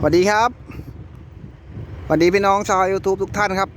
สวัสดีครับสวัสดีพี่น้องชาว YouTube ทุกท่านครับ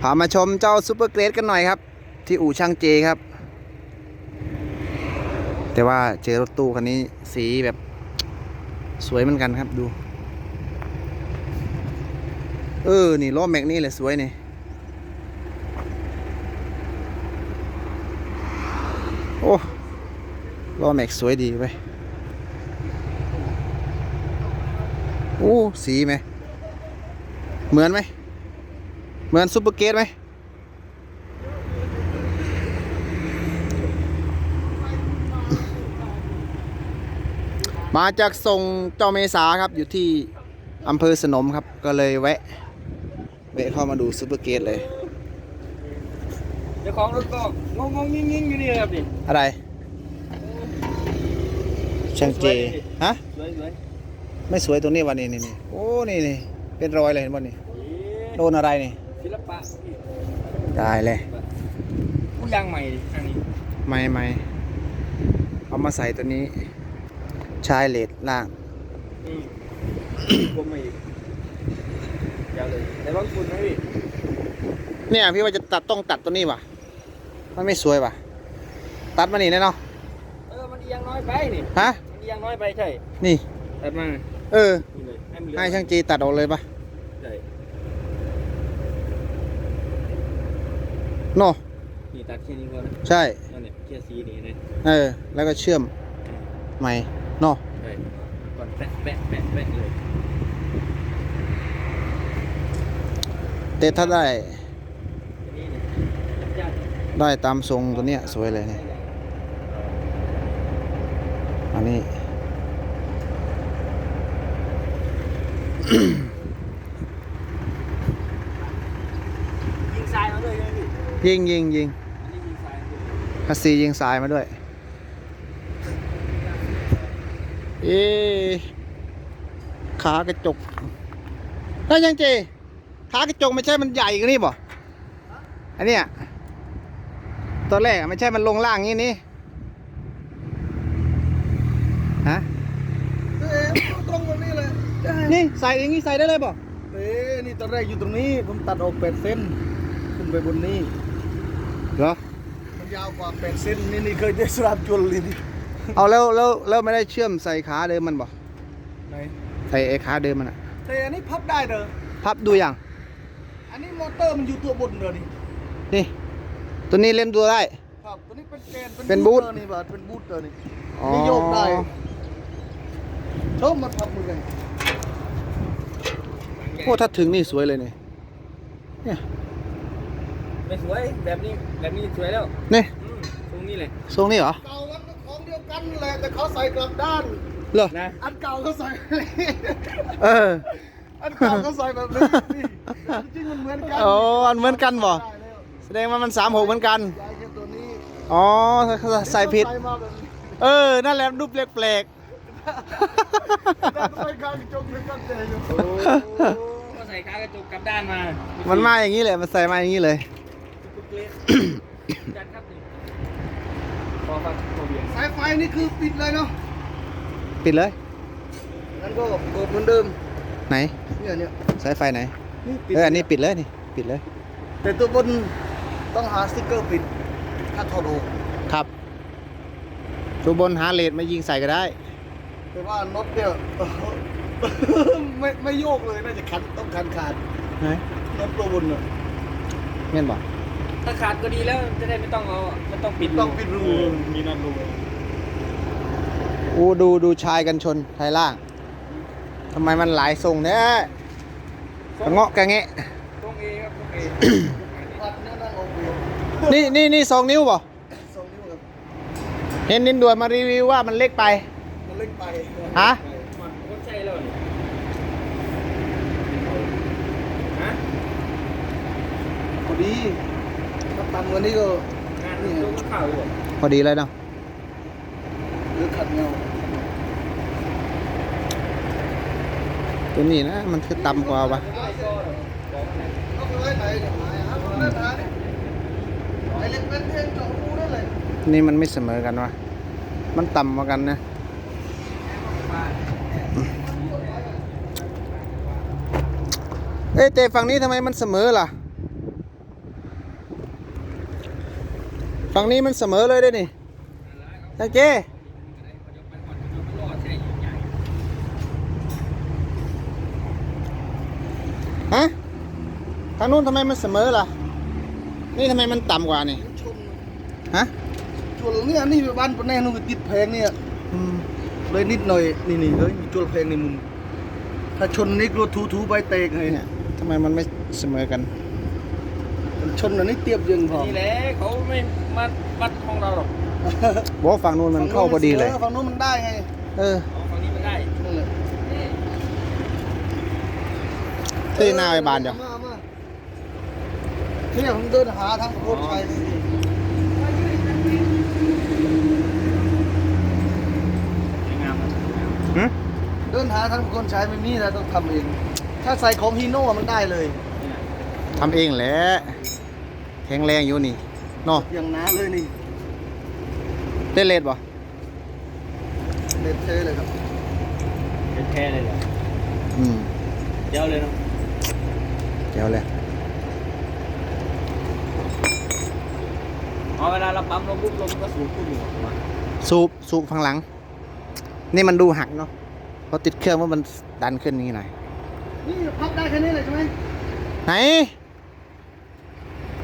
พามาชมเจ้าซูเปอร์เกรดกันหน่อยครับ ที่อู่ช่างเจครับ แต่ว่าเจอรถตู้คันนี้สีแบบสวยเหมือนกันครับดู เออ นี่ล้อแม็กนี่แหละสวยนี่โอ้ล้อแม็กสวยดีไป โอ้สีไหม เหมือนไหม เหมือนซุปเปอร์เกตไหมมาจากส่งเจ้าเมษาครับ อยู่ที่อำเภอสนมครับ ก็เลยแวะ แวะเข้ามาดูซุปเปอร์เกตเลยเจ้าของรถก็งงงๆงิ้งๆอยู่นี่เลยครับนี่อะไรช่างเจ ฮะ สวยสวย ไม่สวยตรงนี้วันนี้นี่นี่โอ้นี่นี่เป็นรอยเลยเห็นบ่นี่โดนอะไรนี่ศิลปะได้เลยผู้ยางใหม่ดิอันนี้ไม่ไม่เอามาใส่ตัวนี้ชายเลดล่างอืมผมไม่อีกยาวเลยแต่บางคุณนะพี่เนี่ยพี่ว่าจะตัดต้องตัดตัวนี้ว่ะมันไม่สวยว่ะ ตัดมานี่แน่เนาะเออมันเอียงน้อยไปนี่ฮะมันเอียงน้อยไปใช่นี่ตัดมา เออ นี่เลยให้มันเหลือให้ช่างจีตัดออกเลยปะใช่เนาะนี่ตัดแค่นี้ก่อนนะใช่ นั่นเนี่ยแค่สีนี่เลยเออ แล้วก็เชื่อมใหม่เนาะใช่ก่อนแปะแปะแปะแปะเลยแต่ถ้าได้อันนี้เนี่ยยัดได้ตามทรงตัวเนี้ยสวยเลยเนี่ยอันนี้ ยิงทรายมาด้วยใช่ไหมพี่ยิงยิงยิงอันนี้ยิงทรายมาด้วยคัสซียิงสายมาด้วย เอ๊ะขากระจกแล้วยังเจ ขากระจกไม่ใช่มันใหญ่กว่านี้บ่อันเนี้ยตอนแรกอะไม่ใช่มันลงล่างงี้นี่ ฮะ เอ๊ะตรงแบบนี้ เลยนี่ใส่อย่างงี้ใส่ได้เลยบ่เอ๊ะนี่ตอนแรกอยู่ตรงนี้ ผมตัดออกเป็ดเส้นขึ้นไปบนนี้เหรอมันยาวกว่าเป็ดเส้นนี่นี่เคยได้สลับจุลเลยนี่เอาแล้วแล้วแล้วไม่ได้เชื่อมใส่ขาเดิมมันบ่ไหนใส่ไอ้ขาเดิมมันอะแต่อันนี้พับได้เด้อพับดูอย่าง อันนี้มอเตอร์มันอยู่ตัวบนเด้อนี่นี่ ตัวนี้เล่มตัวได้ ครับตัวนี้เป็นแกนเป็นบูทเด้อนี่บาดเป็นบูทเด้อนี่อ๋อนี่โยกได้ชอบมันพับมือไงโอ้ถ้าถึงนี่สวยเลยเนี่ยเนี่ยไม่สวยแบบนี้แบบนี้สวยแล้วนี่อืมตรงนี้เลยทรงนี้เหรอเก่ามันก็ของเดียวกันแหละแต่เขาใส่กลับด้าน เหรอนะอันเก่าเขาใส่ เออ อันเก่าเขาใส่แบบนี้นี่จริงๆมันเหมือนกันอ๋ออันเหมือนกันบ่ ได้แล้วแสดงว่ามันสามหกเหมือนกันย้ายแค่ตัวนี้อ๋อใส่ผิด ใส่มาแบบนี้เออ นั่นแหละรูปแปลกแต่ใส่กลางจงเป็นกันเจอยู่ก็ใส่ขากระจกกลับด้านมาๆมันมาอย่างนี้เลยมันใส่มาอย่างนี้เลย ทุกเกรดจัดครับนี่พอฟังโคเบียนสายไฟนี่คือปิดเลยเนาะปิดเลยงั้นก็เปิดเหมือนเดิมไหนเนี่ยเนี่ยสายไฟไหนนี่ปิดเอออันนี้ปิดเลยนี่ปิดเลย แต่ตัวบนต้องหาสติ๊กเกอร์ปิด ถ้าถอดออกครับตัวบนหาเลดมายิงใส่ก็ได้ แต่ว่าน็อตเนี่ย ไม่ไม่โยกเลยน่าจะขันต้องขันขาดไหนน็อตตัวบนน่ะเงี้ยบอกถ้าขาดก็ดีแล้วจะได้ไม่ต้องเอาไม่ต้องปิดต้องปิดรูเออมีนัดรูอู้ดูดูชายกันชนไทยล่างทำไมมันหลายทรงเนี่ยกระเงาะกระแงะตรงเอครับตรงเอพัดเนี่ยนั่งออกเดียวนี่นี่นี่สองนิ้วป่ะสองนิ้วครับเห็นนินด่วนมารีวิวว่ามันเล็กไป มันเล็กไปฮะ มันก็ใช่แล้วนี่ฮะ พอ ดีถ้าต่ำกว่านี้ก็งานลูกข่าวอยู่พอดีเลยเนาะหรือขัดเงาตัวนี้นะมันคือต่ำกว่าปะเอาไปไว้ไหนเนี่ยหายหาไปไว้ไหนเนี่ยไอ้เล็กเป็นเองเจาะรูได้เลยนี่มันไม่เสมอกันวะมันต่ำกว่ากันนะเอ้ยแต่ฝั่งนี้ทำไมมันเสมอล่ะ ฝั่งนี้มันเสมอเลยได้นี่ช่างเจฮะทางนู้นทำไมมันเสมอล่ะ นี่ทำไมมันต่ำกว่านี่ชนฮะชนเนี่ยนี่บ้านปนแน่นู่นติดแพงเนี่ยอืมเลยนิดหน่อยนี่นี่เฮ้ยมีจุลแพงในมุมถ้าชนนี่กลัวทูทูใบเตกเลยเนี่ยทำไมมันไม่เสมอกันมัน ชนอันนี้เตียบยังพอนี่แหละเขาไม่มาวัดของเราหรอกบอกว่าฝั่งนู้นมันเข้าพอดีเลย ฝั่งนู้นมันได้ไง เออเอาฝั่งนี้ไม่ได้นั่นแหละที่หน้าไปบานเดียวมามาเนี่ยผมเดินหาทางรถไฟเลยงามนะหึเดินหาทางคนใช้ไม่มีแล้วต้องทำเอง ถ้าใส่ของฮีโน่มันได้เลยทำเองแหละ แข็งแรงอยู่นี่เนาะอย่างน้าเลยนี่เล่นเลดบ่เด็ดเทเลยครับเป็นแค่เลยเหรออืมเจ้าเลยเนาะเจ๋วเลยเอาเวลาเราปั๊มลมปุ๊บลมก็สูงขึ้นอยู่มาสูบสูบข้างหลัง นี่มันดูหักเนาะพอติดเครื่องว่ามันดันขึ้นอย่างนี้หน่อยนี่พับได้แค่นี้เลยใช่ไหมไหน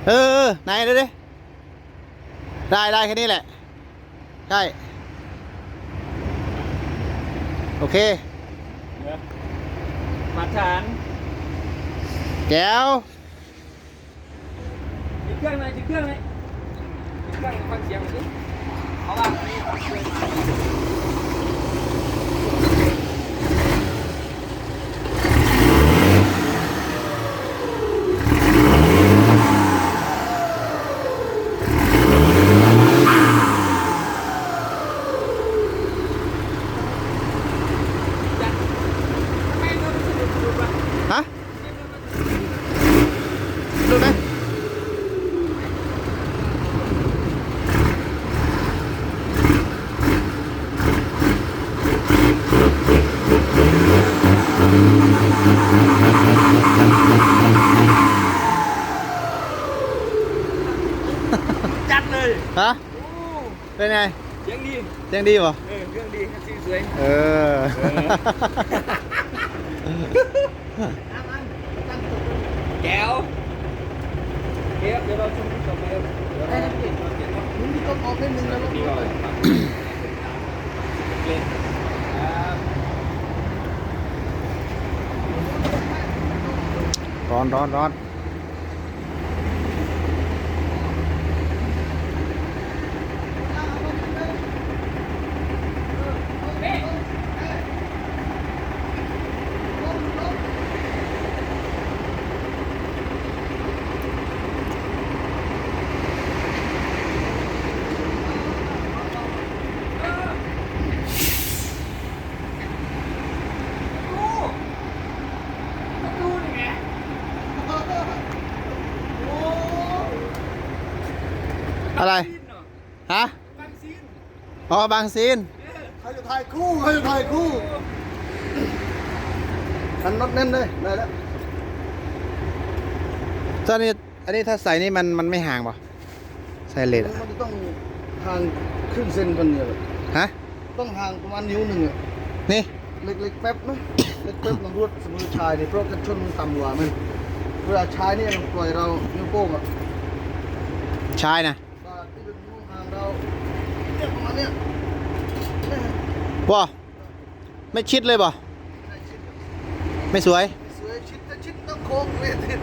เออเออไหนเดี๋ยวดิได้ได้แค่นี้แหละใช่โอเคมาทานแก้วจิบเครื่องหน่อยจิบเครื่องหน่อยจิบเครื่องฟังเสียงหน่อยสิเอาว่าอันนี้ฟังเสียง ฮะดูไหม จัดเลยฮะเป็นไงเสียงดีเสียงดีป่ะเออเครื่องดี ร้อนร้อนร้อน ดูนี่ไง อะไรซีนเนาะฮะบางซีนอ๋อบางซีนใครจะถ่ายคู่ใครจะถ่ายคู่คันรถแน่นเลยได้แล้วตอนนี้อันนี้ถ้าใส่นี่มันมันไม่ห่างป่ะใส่เลดมันอะจะต้องห่างครึ่งเซนกันเนี่ยฮะต้องห่างประมาณนิ้วหนึ่งอะนี่เล็กๆแป๊บนะเล็กแป๊บมันรวดสมอชายเนี่ยเพราะกันชนมันต่ำกว่ามันเวลาชายเนี่ยมันปล่อยเรานิ้วโป้งอะชายนะบาดที่ เป็นนิ้วห่างเราเนี่ยประมาณเนี้ยเนี่ยบ่ไม่ชิดเลยบ่ใช่ชิดไม่สวย สวยชิดถ้าชิดต้องโค้งเลยทิศ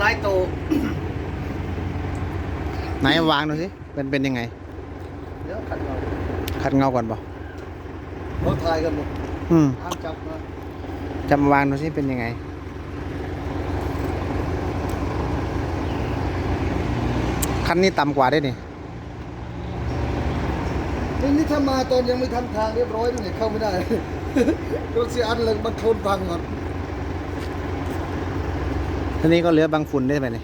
ลายโต ไหนวางดูสิเป็นเป็นยังไง เดี๋ยวขัดเราขัดเงาก่อนบ่เราถ่ายกันหมดอืมห้ามจับนะจำมาวางดูสิเป็นยังไงคันนี้ต่ำกว่าได้นี่ นี่นี่ถ้ามาตอนยังไม่ทำทางเรียบร้อยนี่เข้าไม่ได้ รถเสียอันเลยมันชนพังหมดทีนี้ก็เหลือบางฝุ่นได้ไหมนี่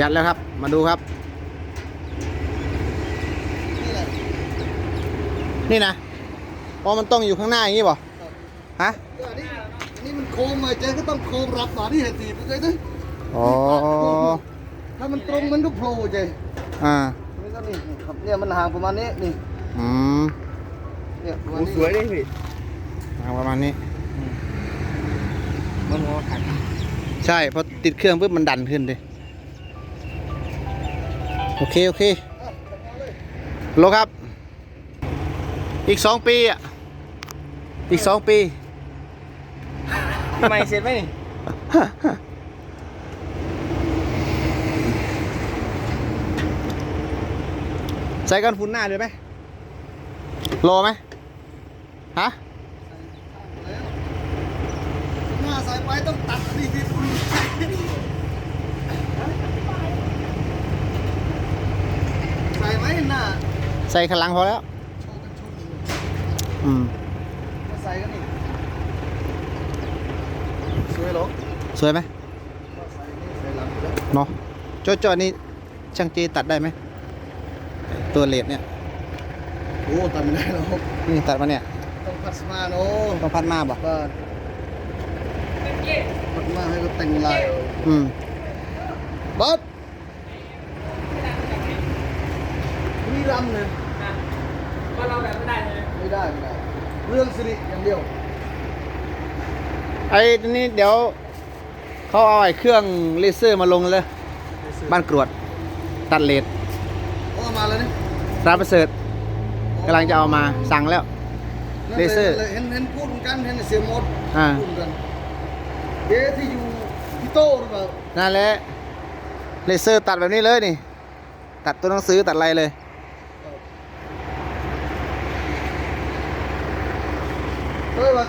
ยัดแล้วครับ มาดูครับนี่แหละนี่นะอ๋อมันต้องอยู่ข้างหน้าอย่างงี้ป่ะฮะก็อันนี้อันนี้มันโค้งมาเจ๊ก็ต้องโค้งรับมาที่เหตุสีไปเลยนะ อ๋อ ถ้ามันตรงมันก็โผล่เจ๊อ่า นี่ก็นี่ครับเนี่ยมันห่างประมาณนี้นี่อืมเนี่ยประมาณโอ้นี้สวยเลยพี่เอาประมาณนี้ มันงอขันใช่พอติดเครื่องปุ๊บมันดันขึ้นเลยโอเค โอเคอะจับมาเลยโลครับ อีกสองปีอะ อีกสองปีทำไมเสร็จไหมนี่ ใส่กันฝุ่นหน้าเลยไหมรอไหมฮะแล้วหน้าสายไฟต้องตัดอันนี้ที่คุณใส่ไหมหน้าใส่ข้างหลังพอแล้วโชว์กันชุดอืมมาใส่กันนี่สวยหรอสวยไหมใส่นี่ใส่หลังอยู่แล้วเนาะโจโจนี่ช่างเจตัดได้ไหม ตัวเลดเนี่ยโอ้ตัดไม่ได้หรอกนี่ตัดมาเนี่ยต้องพัสมาโนต้องพัดมาบ่ก็พัสมาให้ก็แต่งลายเอาอืมบ๊อบนี่รำเลยก็เราแบบไม่ได้เลยไม่ได้ไม่ได้เรื่องสิริอย่างเดียวไอ้นี่เดี๋ยวเขาเอาไอ้เครื่องเลเซอร์มาลงเลยบ้านกรวดตัดเลดโอ้มาแล้วนี่ ร้านประเสริฐกำลังจะเอามาสั่งแล้ว เลเซอร์เห็นเห็นพูดกันเห็นเสียงมดอ่าพูดกันเอ๊ะที่อยู่ที่โต้หรือเปล่านั่นแหละเลเซอร์ตัดแบบนี้เลยนี่ ตัดตัวหนังสือตัดอะไรเลยเฮ้ยมา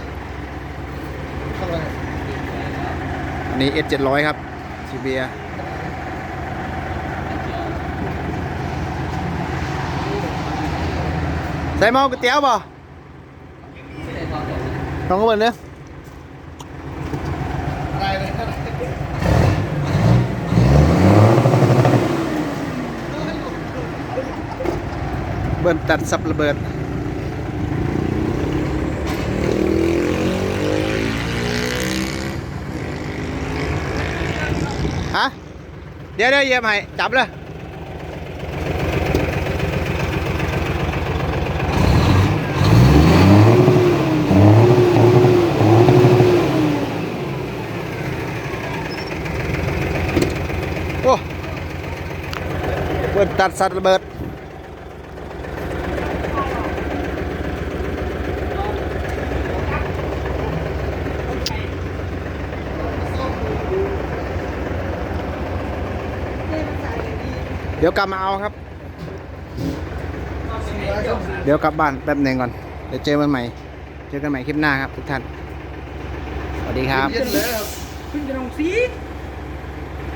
ทำอะไรอันนี้ S 7 0 0 ครับซีเบีย ใส่หม้อก๋วยเตี๋ยวบ่ลองก็เบิ่งเด้อ อะไรเลยอะไร เบิ่งตัดสับระเบิด ฮะ เดี๋ยวเดี๋ยวเหยียบให้จับเลย โอ้เปิ ดตัดสัตว์ระเบิด เดี๋ยวกลับมาเอาครับ เดี๋ยวกลับบ้านแป๊บหนึ่งก่อน เดี๋ยวเจอกันใหม่ เจอกันใหม่คลิปหน้าครับทุกท่าน สวัสดีครับ เย็นเลยครับเพิ่งจะลงซี